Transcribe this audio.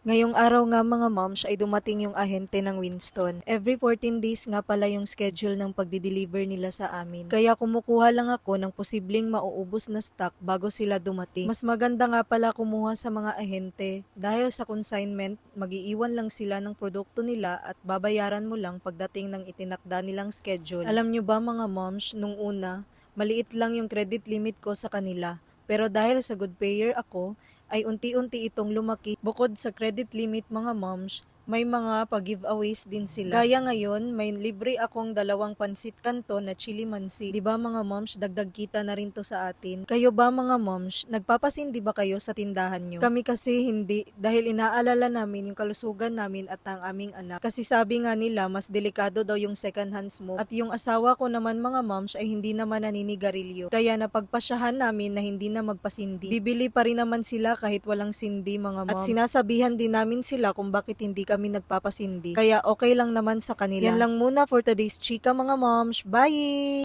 Ngayong araw nga mga moms ay dumating yung ahente ng Winston. Every 14 days nga pala yung schedule ng pagdi-deliver nila sa amin. Kaya kumukuha lang ako ng posibleng mauubos na stock bago sila dumating. Mas maganda nga pala kumuha sa mga ahente dahil sa consignment, magiiwan lang sila ng produkto nila at babayaran mo lang pagdating ng itinakda nilang schedule. Alam nyo ba mga moms, nung una, maliit lang yung credit limit ko sa kanila. Pero dahil sa good payer ako, ay unti-unti itong lumaki. Bukod sa credit limit mga moms, may mga pag-giveaways din sila. Gaya ngayon, may libre akong dalawang pansit kanto na chili mansi. 'Di ba mga moms, dagdag kita na rin to sa atin. Kayo ba mga moms, nagpapasindi ba kayo sa tindahan nyo? Kami kasi hindi dahil inaalala namin yung kalusugan namin at ang aming anak. Kasi sabi nga nila, mas delikado daw yung second hand smoke. At yung asawa ko naman mga moms ay hindi naman naninigarilyo. Kaya napagpasyahan namin na hindi na magpasindi. Bibili pa rin naman sila kahit walang sindi mga moms. At sinasabihan din namin sila kung bakit hindi kami nagpapasindi. Kaya okay lang naman sa kanila. Yan lang muna for today's chika mga moms. Bye!